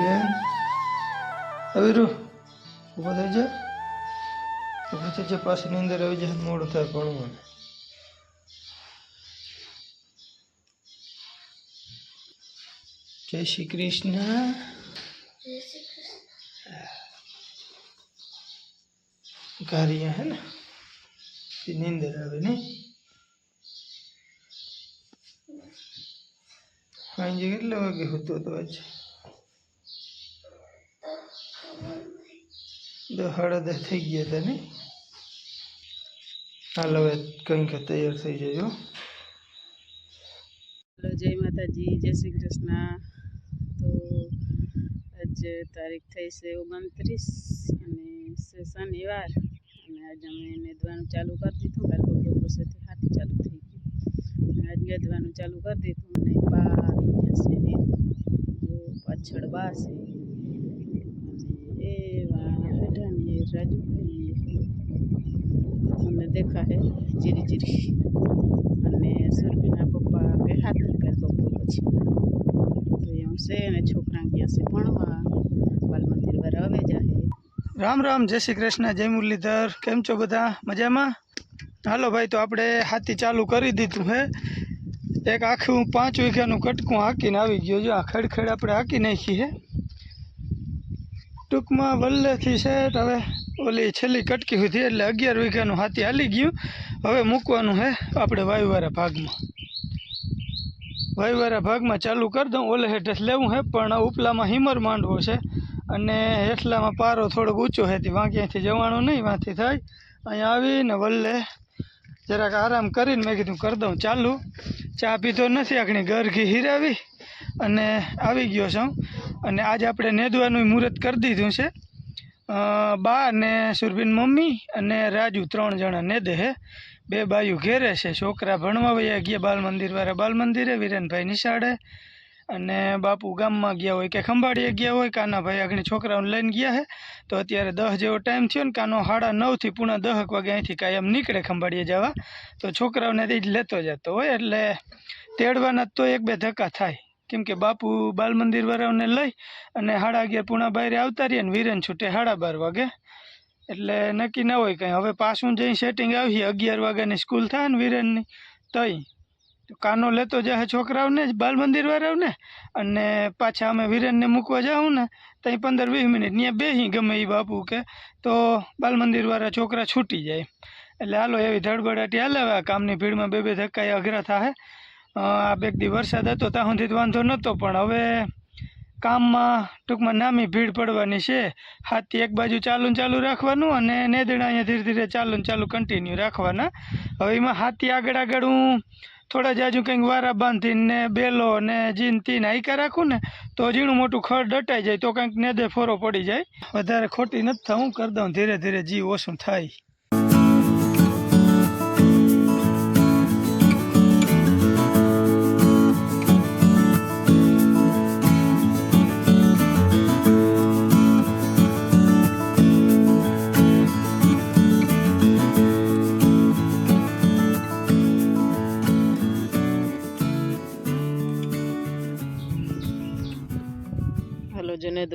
રે આવી રૂ, ઊભો થઈ જા. અંદર આવી જાય મોડું થાય પણ જય શ્રી કૃષ્ણ. કાર્ય હે ને? નીંદર આવે નહીં સાંજે કેટલા વાગે હોતો હતો આજે? દસ હળદ થઈ ગયા હતા ને? હાલ હવે કંઈક તૈયાર થઈ જજો હલો, જય માતાજી, જય શ્રી કૃષ્ણ. તો આજ તારીખ થઈ છે ઓગણત્રીસ અને શનિવાર અને આજ અમે નેદવાનું ચાલુ કરી દીધું, કાલ બપોર પછીથી હાથી ચાલુ થઈ ગયું. આજ નેદવાનું ચાલુ કરી દીધું, અને બા આવી ગયા ને પાછળ બા છે. અને એ વા બેઠા ને એ રાજુભાઈ તમને દેખા હે જીરી જીરી અને સુરભીના પપ્પા કે હાથી બપોર પછી તો એવું છે અને છોકરા ગયા છે ભણવા બાલ મંદિર વાળા હવે જાહે રામ રામ, જય શ્રી કૃષ્ણ, જય મુરલીધર. કેમ છો બધા? મજામાં? હાલો ભાઈ, તો આપણે હાથી ચાલુ કરી દીધું હે. એક આખું પાંચ વીઘાનું કટકું હાંકીને આવી ગયો જો આ ખડખડ આપણે હાંકી નાખી હે. ટૂંકમાં વલ્લેથી સેટ હવે ઓલી છેલ્લી કટકી સુધી એટલે અગિયાર વીઘાનું હાથી હાલી ગયું. હવે મૂકવાનું હે આપણે વાયુવાળા ભાગમાં. વાયુવાળા ભાગમાં ચાલુ કરી દઉં, ઓલે હેઠે લેવું હે, પણ ઉપલામાં હિમર માંડવો છે અને હેઠલામાં પારો થોડોક ઊંચો હતી વાંક્યાથી જવાનું નહીં, વાંથી થાય. અહીંયા આવીને વલ્લે જરાક આરામ કરીને મેં કીધું કરી દઉં, ચાલુ. ચા પીતો નથી, આખણી ઘી હીરાવી અને આવી ગયો છું. અને આજે આપણે નેદવાનું મુહૂર્ત કરી દીધું છે. બા અને સુરભીન મમ્મી અને રાજુ ત્રણ જણા નેદે હે. બે બાયું ઘેરે છે. છોકરા ભણવા વયા ગયા બાલ મંદિર વાળા બાલ મંદિરે વિરેનભાઈ નિશાળે અને બાપુ ગામમાં ગયા હોય કે ખંભાળીએ ગયા હોય. કાનાભાઈ આગળ છોકરાઓને લઈને ગયા હે. તો અત્યારે દસ જેવો ટાઈમ થયો ને કાનો સાડા નવથી પૂણા દહક વાગે અહીંથી કાયમ નીકળે ખંભાળીએ જવા. તો છોકરાઓને તે જ લેતો જતો હોય એટલે તેડવાના તો એક બે ધક્કા થાય. કેમ કે બાપુ બાલ મંદિર વાળાઓને લઈ અને સાડા અગિયાર પૂણા બહાર આવતા રહીએ ને વીરેન છૂટે સાડા બાર વાગે. એટલે નક્કી ના હોય કંઈ. હવે પાછું જઈ સેટિંગ આવીએ અગિયાર વાગ્યાની સ્કૂલ થાય ને વીરેનની, તઈ. કાનો લેતો જાય છોકરાઓને જ, બાલ મંદિર વાળાઓને. અને પાછા અમે વિરેનને મૂકવા જાઉં ને ત્યાં પંદર વીસ મિનિટ ત્યાં બેસી ગમે એ બાપુ કે, તો બાલ મંદિરવાળા છોકરા છૂટી જાય. એટલે હાલો એવી ધડબડાટી હાલે કામની ભીડમાં બે બે ધક્કા અઘરા થાય આ બે દી વરસાદ હતો ત્યાં સુધી વાંધો નહોતો પણ હવે કામમાં ટૂંકમાં નામી ભીડ પડવાની છે. હાથથી એક બાજુ ચાલુ ચાલુ રાખવાનું અને નેદડા અહીંયા ધીરે ધીરે ચાલુ ચાલુ કન્ટિન્યુ રાખવાના. હવે એમાં હાથી આગળ આગળ હું થોડા જાજુ કંઈક વારા બાંધીને બેલો ને જીન તીન હાઈકા રાખું ને તો ઝીણું મોટું ખડ દટાઈ જાય, તો કંઈક નેદે ફોરો પડી જાય. વધારે ખોટી નથી હું કરી દઉં ધીરે ધીરે જીવ ઓછું થાય.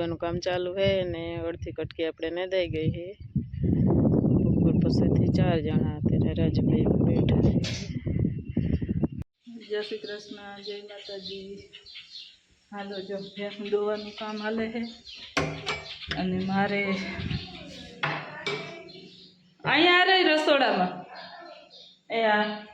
હાલો કામ ચાલુ હે ને અડધી કટકી આપણે નદાઈ ગઈ હે. બપોર પછીથી ચાર જણા અત્યારે રાજભાઈ બેઠા છે. જય શ્રી કૃષ્ણ, જય માતાજી. હાલો, જો ભેંસ દોવાનું કામ હાલે છે. અને મારે અહીંયા રહી રસોડામાં. એ આ.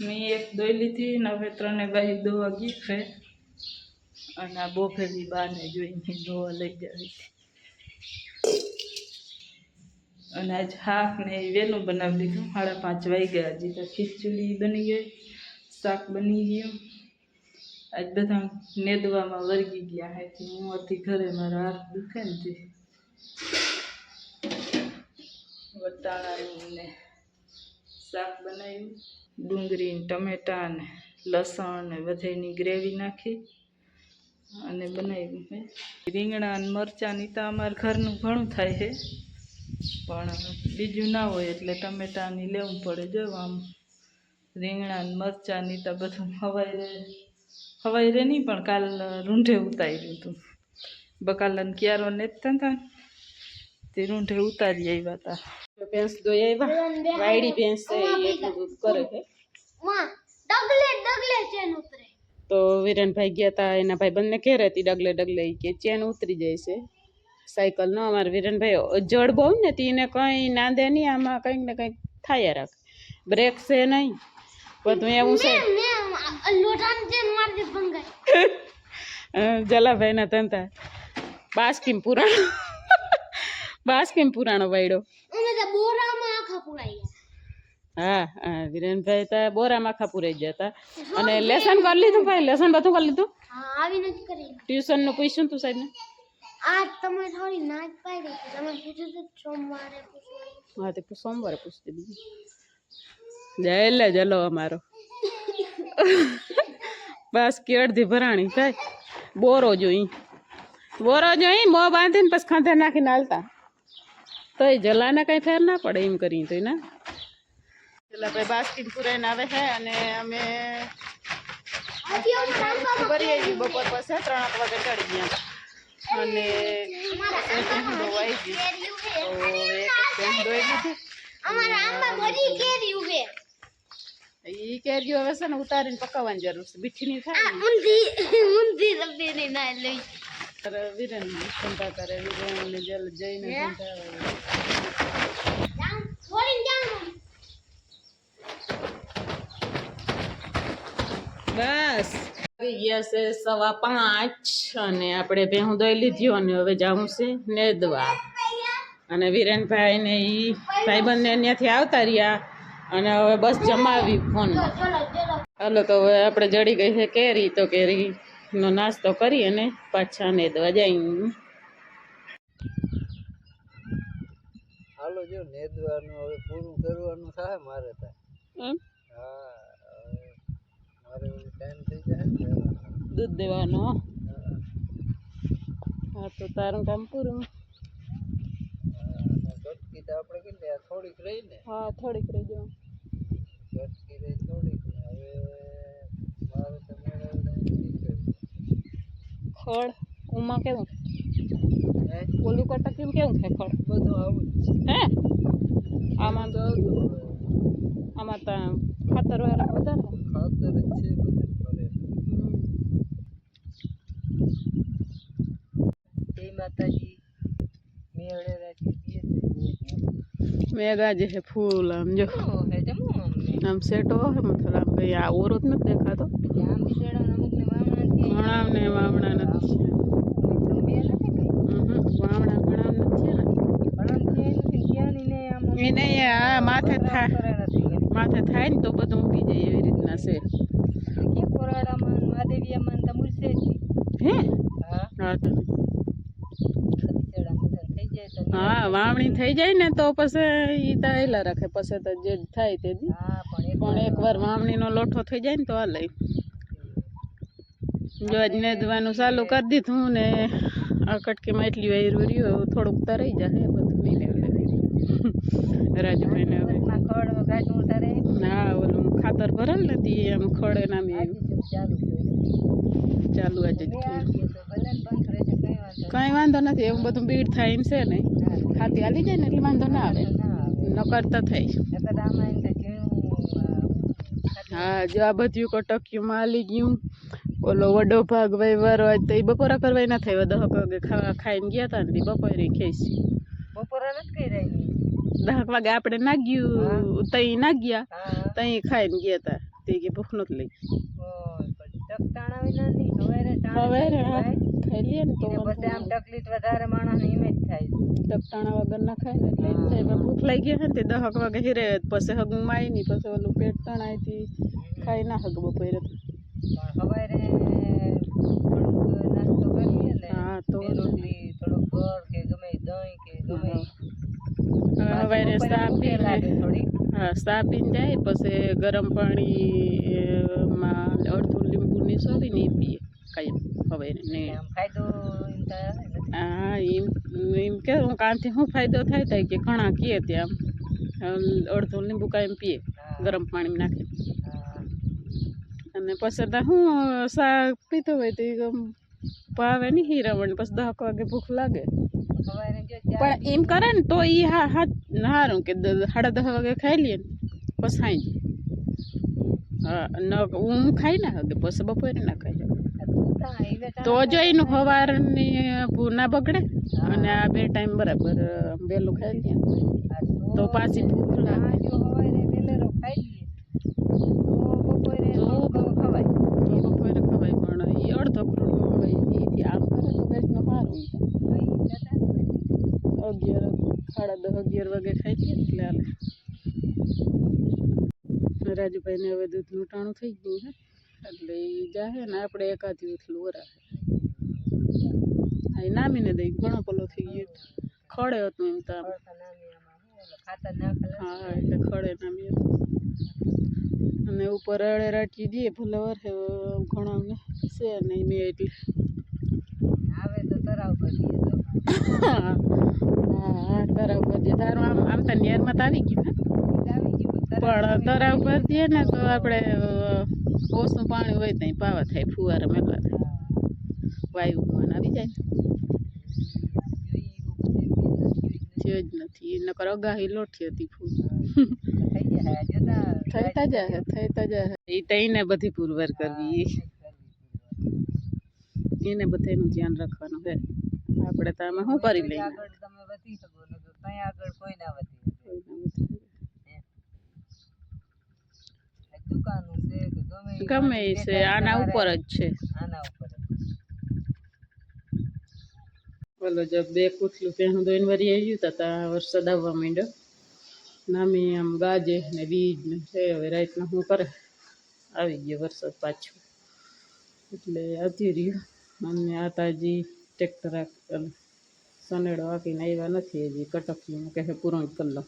મેં એક દોઈ લીધી ને હવે ત્રણે બાજુ દોવા ગઈ છે. અને આ બોફેલી બાને જોઈને ધોવા લઈ જાય અને આજ શાક ને વહેલું બનાવી દીધું. સાડા પાંચ વાગ્યા. હજી તો ખીચડી બની ગઈ. શાક બની ગયું. આજ બધા નેદવામાં વર્ગી ગયા હે. હું હતી ઘરે મારા હાથ દુખે ને તે વટાણાનું ને શાક બનાવ્યું. ડુંગળી ટમેટા ને લસણ ને બધેની ગ્રેવી નાખી. અને બનાવ્યું છે. રીંગણા ને મરચાંની તો અમારા ઘરનું ઘણું થાય છે. પણ બીજું ના હોય એટલે ટમેટાની લેવું પડે જો આમ. રીંગણા અને મરચાંની તો બધું હવાઈ રે હવાઈ રે નહીં પણ કાલ રૂંઢે ઉતાર્યું હતું. બકાલન ક્યારો નેતતા હતા ને તે. રૂંઢે ઉતારી આવ્યા હતા ભેંસ દોઈ આવ્યા. વાયડી ભેંસ કરે છે ડગલે ડગલે ચેન ઉતરે તો વિરેનભાઈ ગયા હતા એના ભાઈ બંને ઘેર હતી ડગલે ડગલે કે ચેન ઉતરી જાય છે. સાયકલ નો અમારે વિરેનભાઈ જડ બહુ ને તીને કંઈ નાંદે નહીં આમાં કંઈક ને કંઈક થાય રાખ. બ્રેક છે નહીં બધું એવું છે. ને જલાભાઈના ધંધા. બાસ્કીમ પુરાણો. બાસ્કીમ પુરાણો વાયડો. બોરામાં આખા પુરાઈ હા વિરેનભાઈ તો બોરામાં આખા પુરાઈ ગયા હતા. અને લેસન કરી લીધું ભાઈ લેસન બધું કરી લીધું? આવી નથી કરી. ટ્યુશનનું પૂછ્યું તું સાહેબને? આજ તમે થોડી નાચ પાડી હતી. તમે પૂછ્યું તો સોમવારે પૂછ્યું હા તે સોમવારે પૂછતી બીજું જય લે જલો અમારો. બસ કે અડધી ભરાણી થાય. બોરો જોઈ. બોરો જોઈ મો બાંધીને પછી ખાંધે નાખીને હાલતા. તોય જલાને કઈ ફેર ના પડે એમ કરી તો ના. એટલે ભાઈ બાસ્કીન પુરાઈને આવે છે અને અમે ભરી આવી બપોર પછી ત્રણ વાગે ચડી ગયા. અને ધોવાઈ ગઈ તો એક ધોઈ લીધી? કેરી ઈ કેરીઓ હવે છે ને ઉતારીને પકાવવાની જરૂર છે. બીઠીની થાય ઊંધી ઊંધી ના લઈ. ને વિરેન ચિંતા કરે વિરેન જલ જઈને ચિંતા થોડી જાણ બસ. આવી ગયા છે સવા પાંચ અને આપણે ભેહું દોઈ લીધી અને હવે જવું છે નેદવા. અને વિરેનભાઈ ને ઈ ભાઈબંધને ત્યાંથી આવતા રહ્યા અને હવે બસ જમાવી ચલો હાલો તો હવે આપણે જડી ગઈ છે કેરી તો કેરીનો નાસ્તો કરી અને પાછા નેદવા જઈ. હાલો જો નેદવાનું હવે પૂરું કરવાનું થાય મારે ત્યાં હા હવે મારે ટાઈમ થઈ જાય ને જવાનો. દૂધ દેવાનો હા. હા તો તારું કામ પૂરું હા, અને કટકી તો આપણે કેટલી આ થોડીક રહી ને હા થોડીક રહી જાઉં કટકી રહી થોડીક ને હવે મારે તો મેળવવું નથી કર્યું. ખડ ઉમાં કેવું હે ઓલું કરતા કેમ કેવું થાય ખડ બધું આવું જ છે હે આમાં તો આમાં તો ખાતર વાળા વધારે ખાતર જ છે બધું કરે જય માતાજી મેળે રાખી દઈએ મેગા જે છે ફૂલ આમ જો હે જમો અમને આમ સેટો હે મતલબ આમ કઈ આ ઓરો જ નથી દેખાતો આમ બિચારા અમુક ને વામણા થી ઘણા ને વામણા નથી છે બે નથી કઈ હમ, વામણા ઘણા નથી ને પણ છે નથી ક્યાંની ને આમ એને આ માથે થાય કરે નથી માથે થાય ને તો બધું ઉગી જાય એવી રીતના છે. કે કોરાડામાં મહાદેવિયામાં તમુલ છે હે? વાવણી થઈ જાય ને તો પછી ઈ તો હેલા રાખે પછી તો જે થાય તે હા પણ એક પણ એકવાર વાવણીનો લોઠો થઈ જાય ને તો આ લઈ. જો આજ નેદવાનું ચાલુ કરી દીધું ને આ કટકીમાં એટલી વાયરું રહ્યું થોડુંક તરાઈ જાય બધું. નહીં રાજુભાઈને હવે. ના ઓલું ખાતર ભરેલ નથી એમ ખડે નામે ચાલુ ચાલુ આજે કઈ વાંધો નથી એવું બધું ભીડ થાય એમ છે ને. ખાતી હાલી જાય ને એટલે વાંધો ના આવે. ના આવે. થાય. હા જો આ બધું કટકીમાં હાલી ગયું. ઓલો વડો ભાગ વહીવારો હોય તો એ બપોરા કરવાય ના થાય. દહક વાગે ખાવા ખાઈને ગયા હતા ને બપોરે ખેંચી બપોરા નથી કઈ રહી દહક વાગે આપણે નાગ્યું તઈ નાગ્યા તઈ ખાઈને ગયા હતા તે કે ભૂખ નથી લઈ હવે ખાઈ લઈએ ને તો આમ તકલીફ વધારે માણસને એમ થાય. ટકટાણા વગર ના ખાય ને એટલે એમ થાય. ભૂખ લાગી ગયા ને તે દહક વાગે હિરે પછી હગું માય પછી ઓલું પેટ તણાયથી ખાઈ ના હગ બપોરે તો. પણ થોડુંક નાસ્તો કરીએ ને હા તો રોટલી થોડુંક ગળ કે ગમે દહીં કે ગમે ઈ. હવે હવારે બપોરે સા ભૂખે પીને લાગે થોડી. હા સા જાય પછી ગરમ પાણી માં અડધું લીંબુ નીસોવીને ઈ પીએ. ને ફાયદો આવે ને. હા એમ એમ કે હું કાંથી શું ફાયદો થાય થાય કે ઘણા કીએ ત્યાં અડધું લીંબુ કાંઈ પીએ ગરમ પાણી નાખી અને પછી તો હું શાક પીતો હોય તો ભાવે નહીં હીરાવણ પછી દહક વાગે ભૂખ લાગે. સવારે પણ એમ કરે ને તો એ હા હા હારું કે દ- સાડા દસ વાગે ખાઈ લઈએ ને પછી ખાઈ જઈએ હા ન હું ખાઈ ના શકે પછી બપોરે ના ખાઈ શકે. તો જો એનું સવારની ભૂ ના બગડે અને આ બે ટાઈમ બરાબર વહેલું ખાઈ લઈએ ને તો પાછી ભૂખ લાગે. તો ખવાય તો બપોરે ખવાય. પણ એ અડધો અગિયાર સાડા દસ અગિયાર વાગે ખાઈ લઈએ એટલે હાલે. રાજુભાઈને હવે દૂધનું ટાણું થઈ ગયું છે એટલે એ જાહે ને આપણે એકાદી ઉથલું વરાહે. આ નામીને દઈ ઘણો પલો થઈ ગયો ખડે હતું એમ તો હા એટલે ખડે નામી હતું. અને ઉપર અળે રાટી દઈએ ભલે વરે ઘણા છે નહીં મેં એટલે. હા હા તરાવ જે તારું આમ આમ તો નેરમાં તો આવી ગયું પણ તરાવ દઈએ ને તો આપણે ઓછું પાણી હોય ત્યાં પાવા થાય ફુવારા મેળવા થાય. વાયુ વાયુમાં આવી જાય થયો જ નથી. નકર અગાહી લોઠી હતી ફૂલ. થઈતા જાય થઈતા જાય એ તઈને બધી પુરવાર કરવી. એને બધાનું ધ્યાન રાખવાનું હે આપણે તો આમાં શું કરી લઈએ? ગમે એ છે આના ઉપર જ છે. બોલો જબ બે કુથલું પહેલું દોઈને વરી આવ્યું તા ત્યાં વરસાદ આવવા માંડ્યો. નામી આમ ગાજે ને બીજ ને છે હવે રાતના શું કરે? આવી ગયો વરસાદ પાછો. એટલે આવતી રહ્યું અને આ તાજી ટ્રેક્ટર સનેડો આપીને આવ્યા નથી હજી કટકી કે પૂરો જ કરી લો.